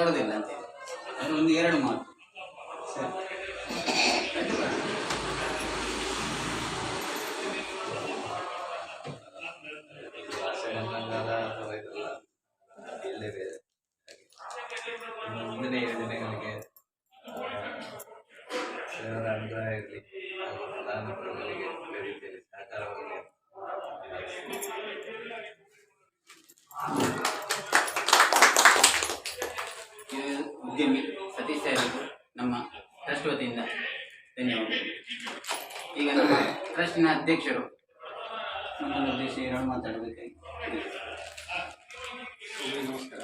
மற்றோடது இல்லை அந்த அது வந்து இரண்டு மார்க் சரி. ಅಂದ್ರ ಇರ್ಲಿ ನಾನು ಬೆಳಿಗ್ಗೆ ಟ್ರಸ್ಟ್ನ ಅಧ್ಯಕ್ಷರು ನಮ್ಮನ್ನು ಉದ್ದೇಶಿಸಿ ಎರಡು ಮಾತಾಡಬೇಕಾಗಿ ನಮಸ್ಕಾರ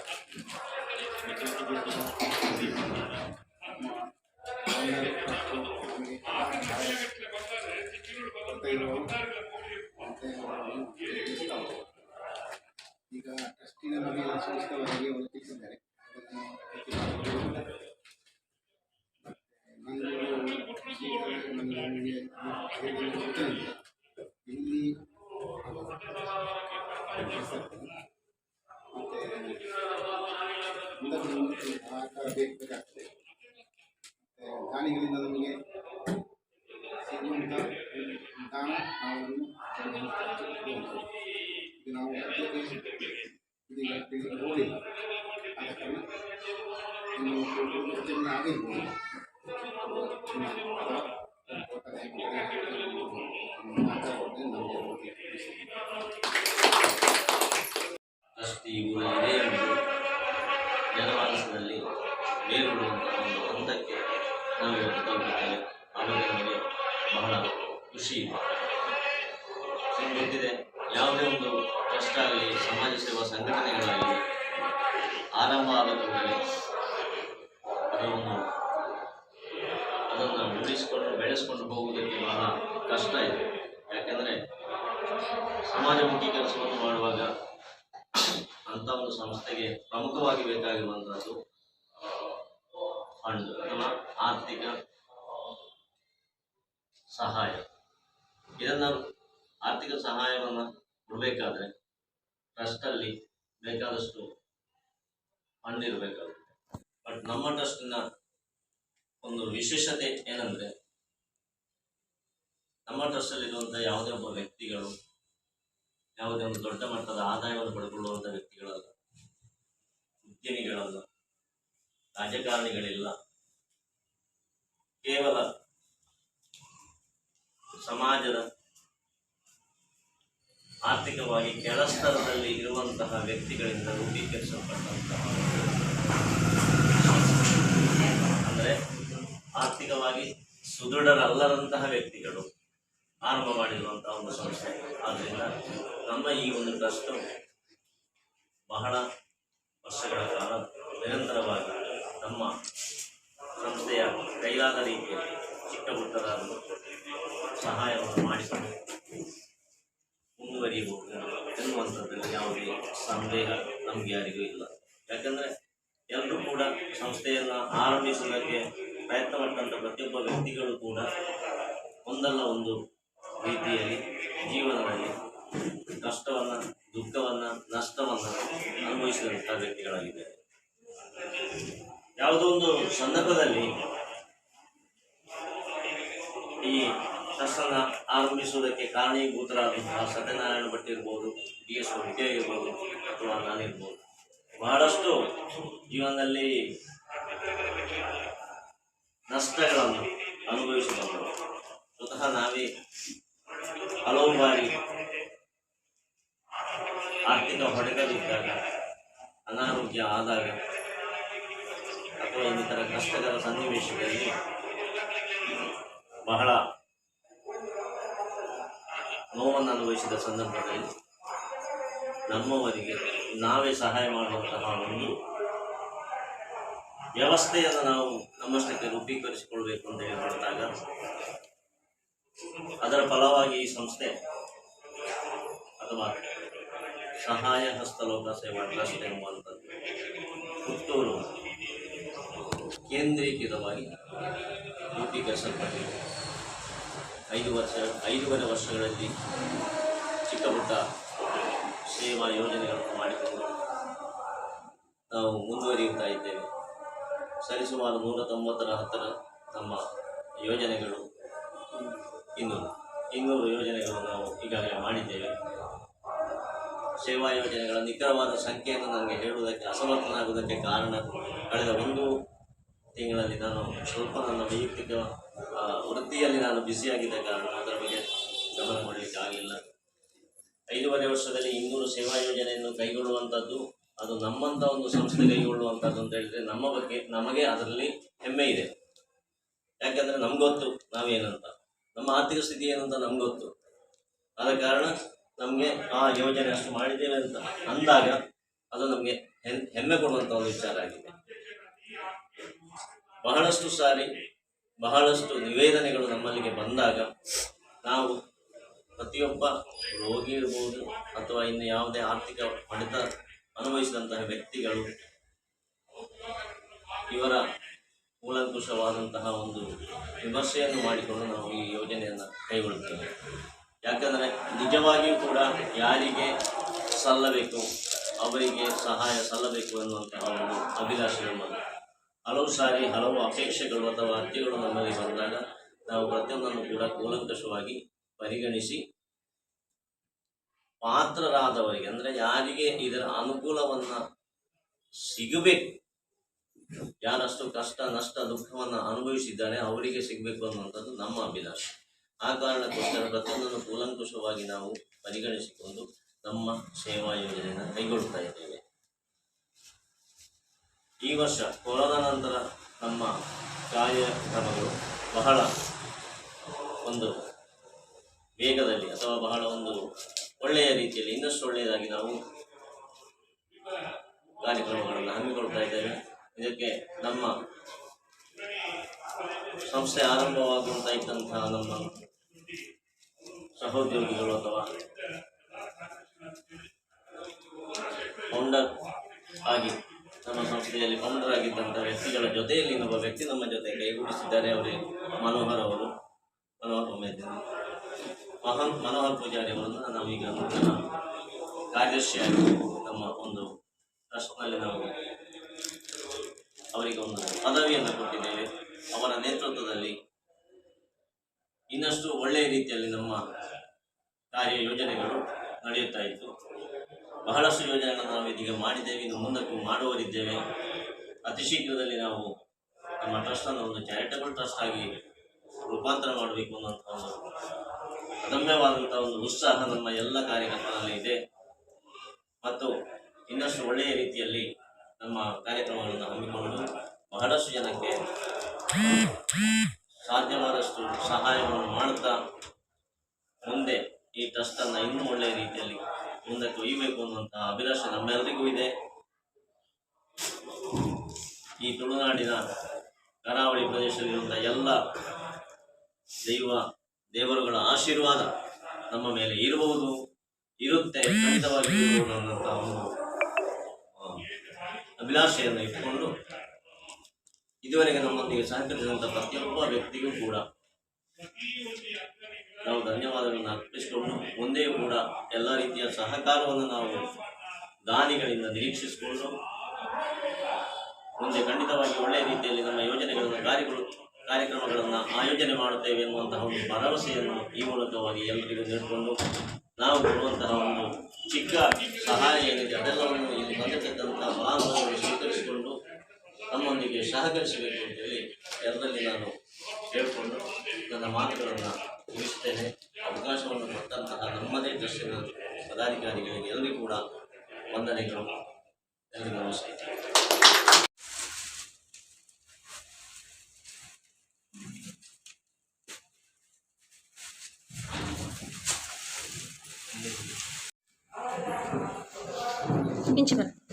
ಈಗ ಟ್ರಸ್ಟಿನ ಬಗ್ಗೆ ಎಲ್ಲ ಸೂಕ್ತವಾಗಿ ಅವರು ತಿಳಿಸಿದ್ದಾರೆ ಅದನ್ನು ಪ್ರತಿ ಮಾತು ಮತ್ತೆ ನಂದು ದಾನ ನಾವು ಅದನ್ನು ಇದು ನಾವು ಇದೀಗ ಆದ ಕಾರಣ ಇನ್ನು ಆಗಿರ್ಬೋದು. ಮಾತಾಡೋದು ಬೆಳೆಸ್ಕೊಂಡು ಹೋಗುವುದಕ್ಕೆ ಬಹಳ ಕಷ್ಟ ಇದೆ. ಯಾಕೆಂದರೆ ಸಮಾಜಮುಖಿ ಕೆಲಸವನ್ನು ಮಾಡುವಾಗ ಅಂತ ಒಂದು ಸಂಸ್ಥೆಗೆ ಪ್ರಮುಖವಾಗಿ ಬೇಕಾಗಿರುವಂಥದ್ದು ಫಂಡ್ ಅಥವಾ ಆರ್ಥಿಕ ಸಹಾಯ. ಇದನ್ನ ಆರ್ಥಿಕ ಸಹಾಯವನ್ನು ಕೊಡಬೇಕಾದ್ರೆ ಟ್ರಸ್ಟಲ್ಲಿ ಬೇಕಾದಷ್ಟು ಫಂಡ್ ಇರಬೇಕಾಗುತ್ತೆ. ಬಟ್ ನಮ್ಮ ಟ್ರಸ್ಟಿನ ಒಂದು ವಿಶೇಷತೆ ಏನಂದ್ರೆ ನಮ್ಮ ಟ್ರಸ್ಟಲ್ಲಿರುವಂಥ ಯಾವುದೇ ಒಬ್ಬ ವ್ಯಕ್ತಿಗಳು, ಯಾವುದೇ ಒಂದು ದೊಡ್ಡ ಮಟ್ಟದ ಆದಾಯವನ್ನು ಪಡೆದುಕೊಳ್ಳುವಂಥ ವ್ಯಕ್ತಿಗಳಲ್ಲ, ಉದ್ಯಮಿಗಳಲ್ಲ, ರಾಜಕಾರಣಿಗಳಿಲ್ಲ, ಕೇವಲ ಸಮಾಜದ ಆರ್ಥಿಕವಾಗಿ ಕೆಳಸ್ತರದಲ್ಲಿ ಇರುವಂತಹ ವ್ಯಕ್ತಿಗಳಿಂದ ರೂಪೀಕರಿಸಲ್ಪಟ್ಟಂತಹ ಅಂದರೆ ಆರ್ಥಿಕವಾಗಿ ಸುದೃಢರಲ್ಲದಂತಹ ವ್ಯಕ್ತಿಗಳು. ಆರಂಭ ಮಾಡಿರುವಂತಹ ಒಂದು ಸಂಸ್ಥೆ. ಆದ್ದರಿಂದ ನಮ್ಮ ಈ ಒಂದು ಟ್ರಸ್ಟ್ ಬಹಳ ವರ್ಷಗಳ ಕಾಲ ನಿರಂತರವಾಗಿ ನಮ್ಮ ಸಂಸ್ಥೆಯ ಕೈಲಾದ ರೀತಿಯಲ್ಲಿ ಚಿಕ್ಕ ಪುಟ್ಟದಾದ ಸಹಾಯವನ್ನು ಮಾಡಿಕೊಂಡು ಮುಂದುವರಿಯಬಹುದು ಎನ್ನುವಂಥದ್ದಲ್ಲಿ ಯಾವುದೇ ಸಂದೇಹ ನಮಗೆ ಯಾರಿಗೂ ಇಲ್ಲ. ಯಾಕಂದರೆ ಎಲ್ಲರೂ ಕೂಡ ಸಂಸ್ಥೆಯನ್ನು ಆರಂಭಿಸೋದಕ್ಕೆ ಪ್ರಯತ್ನ ಪಟ್ಟಂಥ ಪ್ರತಿಯೊಬ್ಬ ವ್ಯಕ್ತಿಗಳು ಕೂಡ ಒಂದಲ್ಲ ಒಂದು ರೀತಿಯಲ್ಲಿ ಜೀವನದಲ್ಲಿ ಕಷ್ಟವನ್ನು ದುಃಖವನ್ನು, ನಷ್ಟವನ್ನು ಅನುಭವಿಸಿದಂಥ ವ್ಯಕ್ತಿಗಳಾಗಿದ್ದಾರೆ. ಯಾವುದೋ ಒಂದು ಸಂದರ್ಭದಲ್ಲಿ ಈ ಶಸ್ತ್ರನ ಆರಂಭಿಸುವುದಕ್ಕೆ ಕಾರಣೀಭೂತರಾದಂತಹ ಸತ್ಯನಾರಾಯಣ ಭಟ್ ಇರ್ಬೋದು, ಡಿ ಎಸ್ ವಿದ್ಯಾ ಇರ್ಬೋದು ಅಥವಾ ನಾನಿರ್ಬೋದು ಬಹಳಷ್ಟು ಜೀವನದಲ್ಲಿ ನಷ್ಟಗಳನ್ನು ಅನುಭವಿಸಿ ಬಂದವರು ಸ್ವತಃ ನಾವೇ ಹಲವು ಬಾರಿ ಆರ್ಥಿಕ ಹೊಡೆತವಿದ್ದಾಗ ಅನಾರೋಗ್ಯ ಆದಾಗ ಅಥವಾ ಇನ್ನಿತರ ಕಷ್ಟಕರ ಸನ್ನಿವೇಶದಲ್ಲಿ ಬಹಳ ನೋವನ್ನು ಅನುಭವಿಸಿದ ಸಂದರ್ಭದಲ್ಲಿ ನಮ್ಮವರಿಗೆ ನಾವೇ ಸಹಾಯ ಮಾಡುವಂತಹ ಒಂದು ವ್ಯವಸ್ಥೆಯನ್ನು ನಾವು ನಮ್ಮಷ್ಟಕ್ಕೆ ರೂಪೀಕರಿಸಿಕೊಳ್ಬೇಕು ಅಂತ ಹೇಳಿ ಅದರ ಫಲವಾಗಿ ಈ ಸಂಸ್ಥೆ ಅಥವಾ ಸಹಾಯ ಹಸ್ತಲೋಕ ಸೇವಾ ಟ್ರಸ್ಟ್ ಎಂಬುವಂಥದ್ದು ಪುತ್ತೂರು ಕೇಂದ್ರೀಕೃತವಾಗಿ ರೂಪೀಕರಿಸಲ್ಪಟ್ಟಿದೆ. ಐದು ವರ್ಷ, ಐದೂವರೆ ವರ್ಷಗಳಲ್ಲಿ ಚಿಕ್ಕ ಪುಟ್ಟ ಸೇವಾ ಯೋಜನೆಗಳನ್ನು ಮಾಡಿಕೊಂಡು ನಾವು ಮುಂದುವರಿಯುತ್ತಾ ಇದ್ದೇವೆ. ಸರಿಸುಮಾರು ನೂರ ತೊಂಬತ್ತರ ಹತ್ತರ ನಮ್ಮ ಯೋಜನೆಗಳು ಇನ್ನೂರು ಇನ್ನೂರು ಯೋಜನೆಗಳನ್ನು ನಾವು ಈಗಾಗಲೇ ಮಾಡಿದ್ದೇವೆ. ಸೇವಾ ಯೋಜನೆಗಳ ನಿಖರವಾದ ಸಂಖ್ಯೆಯನ್ನು ನನಗೆ ಹೇಳುವುದಕ್ಕೆ ಅಸಮರ್ಥನಾಗುವುದಕ್ಕೆ ಕಾರಣ, ಕಳೆದ ಒಂದು ತಿಂಗಳಲ್ಲಿ ನಾನು ಸ್ವಲ್ಪ ನನ್ನ ವೈಯಕ್ತಿಕ ವೃತ್ತಿಯಲ್ಲಿ ನಾನು ಬ್ಯುಸಿಯಾಗಿದ್ದ ಕಾರಣ ಅದರ ಬಗ್ಗೆ ಗಮನ ಕೊಡಲಿಕ್ಕೆ ಆಗಲಿಲ್ಲ ಐದೂವರೆ ವರ್ಷದಲ್ಲಿ ಇನ್ನೂರು ಸೇವಾ ಯೋಜನೆಯನ್ನು ಕೈಗೊಳ್ಳುವಂಥದ್ದು ಅದು ನಮ್ಮಂಥ ಒಂದು ಸಂಸ್ಥೆ ಕೈಗೊಳ್ಳುವಂಥದ್ದು ಅಂತ ಹೇಳಿದ್ರೆ ನಮ್ಮ ಬಗ್ಗೆ, ನಮಗೆ ಅದರಲ್ಲಿ ಹೆಮ್ಮೆ ಇದೆ. ಯಾಕಂದ್ರೆ ನಮ್ಗೊತ್ತು ನಾವೇನಂತ? ನಮ್ಮ ಆರ್ಥಿಕ ಸ್ಥಿತಿ ಏನಂತ ನಮ್ಗೆ ಗೊತ್ತು. ಆದ ಕಾರಣ ನಮಗೆ ಆ ಯೋಜನೆ ಅಷ್ಟು ಮಾಡಿದ್ದೇವೆ ಅಂತ ಅಂದಾಗ ಅದು ನಮಗೆ ಹೆಮ್ಮೆ ಕೊಡುವಂಥ ಒಂದು ವಿಚಾರ ಆಗಿದೆ. ಬಹಳಷ್ಟು ಸಾರಿ ಬಹಳಷ್ಟು ನಿವೇದನೆಗಳು ನಮ್ಮಲ್ಲಿಗೆ ಬಂದಾಗ ನಾವು ಪ್ರತಿಯೊಬ್ಬ ರೋಗಿ ಇರ್ಬೋದು ಅಥವಾ ಇನ್ನು ಯಾವುದೇ ಆರ್ಥಿಕ ಹೊಡೆತ ಅನುಭವಿಸಿದಂತಹ ವ್ಯಕ್ತಿಗಳು ಇವರ ಕೂಲಂಕುಷವಾದಂತಹ ಒಂದು ವಿಮರ್ಶೆಯನ್ನು ಮಾಡಿಕೊಂಡು ನಾವು ಈ ಯೋಜನೆಯನ್ನು ಕೈಗೊಳ್ಳುತ್ತೇವೆ. ಯಾಕಂದರೆ ನಿಜವಾಗಿಯೂ ಕೂಡ ಯಾರಿಗೆ ಸಲ್ಲಬೇಕು, ಅವರಿಗೆ ಸಹಾಯ ಸಲ್ಲಬೇಕು ಎನ್ನುವಂತಹ ಒಂದು ಅಭಿಲಾಷೆ ನಮ್ಮದು ಹಲವು ಸಾರಿ ಹಲವು ಅಪೇಕ್ಷೆಗಳು ಅಥವಾ ಅರ್ಜಿಗಳು ನಮ್ಮಲ್ಲಿ ಬಂದಾಗ ನಾವು ಪ್ರತಿಯೊಂದನ್ನು ಕೂಡ ಕೂಲಂಕಷವಾಗಿ ಪರಿಗಣಿಸಿ ಪಾತ್ರರಾದವರಿಗೆ, ಅಂದರೆ ಯಾರಿಗೆ ಇದರ ಅನುಕೂಲವನ್ನು ಸಿಗಬೇಕು ಯಾರಷ್ಟು ಕಷ್ಟ, ನಷ್ಟ, ದುಃಖವನ್ನು ಅನುಭವಿಸಿದ್ದಾರೆ, ಅವರಿಗೆ ಸಿಗಬೇಕು ಅನ್ನುವಂಥದ್ದು ನಮ್ಮ ಅಭಿಲಾಷೆ. ಆ ಕಾರಣಕ್ಕೋಸ್ಕರ ಪ್ರತಿಯೊಂದನ್ನು ಕೂಲಂಕುಷವಾಗಿ ನಾವು ಪರಿಗಣಿಸಿಕೊಂಡು ನಮ್ಮ ಸೇವಾ ಯೋಜನೆಯನ್ನು ಕೈಗೊಳ್ತಾ ಇದ್ದೇವೆ. ಈ ವರ್ಷ ಕೊರೋನಾ ನಂತರ ನಮ್ಮ ಕಾರ್ಯಕ್ರಮಗಳು ಬಹಳ ಒಂದು ವೇಗದಲ್ಲಿ ಅಥವಾ ಬಹಳ ಒಂದು ಒಳ್ಳೆಯ ರೀತಿಯಲ್ಲಿ, ಇನ್ನಷ್ಟು ಒಳ್ಳೆಯದಾಗಿ ನಾವು ಕಾರ್ಯಕ್ರಮಗಳನ್ನು ಹಮ್ಮಿಕೊಳ್ತಾ ಇದ್ದೇವೆ. ಇದಕ್ಕೆ ನಮ್ಮ ಸಂಸ್ಥೆ ಆರಂಭವಾಗುವಂತ ಇದ್ದಂತಹ ನಮ್ಮ ಸಹೋದ್ಯೋಗಿಗಳು ಅಥವಾ ಫೌಂಡರ್ ಆಗಿ ನಮ್ಮ ಸಂಸ್ಥೆಯಲ್ಲಿ ಫೌಂಡರ್ ಆಗಿದ್ದಂಥ ವ್ಯಕ್ತಿಗಳ ಜೊತೆಯಲ್ಲಿ ವ್ಯಕ್ತಿ ನಮ್ಮ ಜೊತೆ ಕೈಗೂಡಿಸಿದ್ದಾರೆ. ಅವರೇ ಮನೋಹರ್ ಅವರು. ಮನೋಹರ್ ಮಹಾನ್, ಮನೋಹರ್ ಪೂಜಾರಿ ಅವರನ್ನು ನಾವೀಗ ನೂತನ ಕಾರ್ಯದರ್ಶಿಯಾಗಿ ನಮ್ಮ ಒಂದು ಟ್ರಸ್ಟ್ನಲ್ಲಿ ನಾವು ಅವರಿಗೆ ಒಂದು ಪದವಿಯನ್ನು ಕೊಟ್ಟಿದ್ದೇವೆ. ಅವರ ನೇತೃತ್ವದಲ್ಲಿ ಇನ್ನಷ್ಟು ಒಳ್ಳೆಯ ರೀತಿಯಲ್ಲಿ ನಮ್ಮ ಕಾರ್ಯ ಯೋಜನೆಗಳು ನಡೆಯುತ್ತಾ ಇತ್ತು. ಬಹಳಷ್ಟು ಯೋಜನೆಗಳನ್ನು ನಾವು ಇದೀಗ ಮಾಡಿದ್ದೇವೆ. ಇನ್ನು ಮುಂದಕ್ಕೂ ಮಾಡುವರಿದ್ದೇವೆ ಅತಿ ಶೀಘ್ರದಲ್ಲಿ ನಾವು ನಮ್ಮ ಟ್ರಸ್ಟನ್ನು ಒಂದು ಚಾರಿಟಬಲ್ ಟ್ರಸ್ಟ್ ಆಗಿ ರೂಪಾಂತರ ಮಾಡಬೇಕು ಅನ್ನುವಂಥ ಒಂದು ಅದಮ್ಯವಾದಂಥ ಒಂದು ಉತ್ಸಾಹ ನಮ್ಮ ಎಲ್ಲ ಕಾರ್ಯಕರ್ತರಲ್ಲಿ ಇದೆ. ಮತ್ತು ಇನ್ನಷ್ಟು ಒಳ್ಳೆಯ ರೀತಿಯಲ್ಲಿ ನಮ್ಮ ಕಾರ್ಯಕ್ರಮಗಳನ್ನು ಹಮ್ಮಿಕೊಂಡು ಬಹಳಷ್ಟು ಜನಕ್ಕೆ ಸಾಧ್ಯವಾದಷ್ಟು ಸಹಾಯವನ್ನು ಮಾಡುತ್ತಾ ಮುಂದೆ ಈ ಟ್ರಸ್ಟನ್ನು ಇನ್ನೂ ಒಳ್ಳೆಯ ರೀತಿಯಲ್ಲಿ ಮುಂದಕ್ಕೆ ಒಯ್ಯಬೇಕು ಅನ್ನುವಂತಹ ಅಭಿಲಾಷೆ ನಮ್ಮೆಲ್ಲರಿಗೂ ಇದೆ. ಈ ತುಳುನಾಡಿನ ಕರಾವಳಿ ಪ್ರದೇಶದಲ್ಲಿರುವಂಥ ಎಲ್ಲ ದೈವ ದೇವರುಗಳ ಆಶೀರ್ವಾದ ನಮ್ಮ ಮೇಲೆ ಇರಬಹುದು ಇರುತ್ತೆ ಖಂಡಿತವಾಗಿ ಅನ್ನುವಂಥ ಒಂದು ಅಭಿಲಾಷೆಯನ್ನು ಇಟ್ಟುಕೊಂಡು ಇದುವರೆಗೆ ನಮ್ಮೊಂದಿಗೆ ಸಹಕರಿಸಿದಂಥ ಪ್ರತಿಯೊಬ್ಬ ವ್ಯಕ್ತಿಗೂ ಕೂಡ ನಾವು ಧನ್ಯವಾದಗಳನ್ನು ಅರ್ಪಿಸಿಕೊಂಡು ಮುಂದೆಯೂ ಕೂಡ ಎಲ್ಲ ರೀತಿಯ ಸಹಕಾರವನ್ನು ನಾವು ದಾನಿಗಳಿಂದ ನಿರೀಕ್ಷಿಸಿಕೊಂಡು ಮುಂದೆ ಖಂಡಿತವಾಗಿ ಒಳ್ಳೆಯ ರೀತಿಯಲ್ಲಿ ನಮ್ಮ ಯೋಜನೆಗಳನ್ನು ಕಾರ್ಯಗಳು, ಕಾರ್ಯಕ್ರಮಗಳನ್ನು ಆಯೋಜನೆ ಮಾಡುತ್ತೇವೆ ಎನ್ನುವಂತಹ ಒಂದು ಭರವಸೆಯನ್ನು ಈ ಮೂಲಕವಾಗಿ ಎಲ್ಲರಿಗೂ ನೀಡಿಕೊಂಡು ನಾವು ಕೊಡುವಂತಹ ಒಂದು ಚಿಕ್ಕ ಸಹಾಯ ಏನಿದೆ ಅದೆಲ್ಲವನ್ನು ಭಾಗವನ್ನು ಸ್ವೀಕರಿಸಿಕೊಂಡು ನಮ್ಮೊಂದಿಗೆ ಸಹಕರಿಸಬೇಕು ಅಂತೇಳಿ ಎಲ್ಲರಲ್ಲಿ ನಾನು ಹೇಳಿಕೊಂಡು ನನ್ನ ಮಾತುಗಳನ್ನು ಮುಗಿಸ್ತೇನೆ. ಅವಕಾಶವನ್ನು ಕೊಟ್ಟಂತಹ ನಮ್ಮದೇ ದರ್ಶನ ಪದಾಧಿಕಾರಿಗಳಿಗೆ ಎಲ್ಲರಿಗೂ ಕೂಡ ವಂದನೆಗಳು. ಎಲ್ಲರಿಗೂ ನಮಸ್ಕಾರ. ಇಂಚು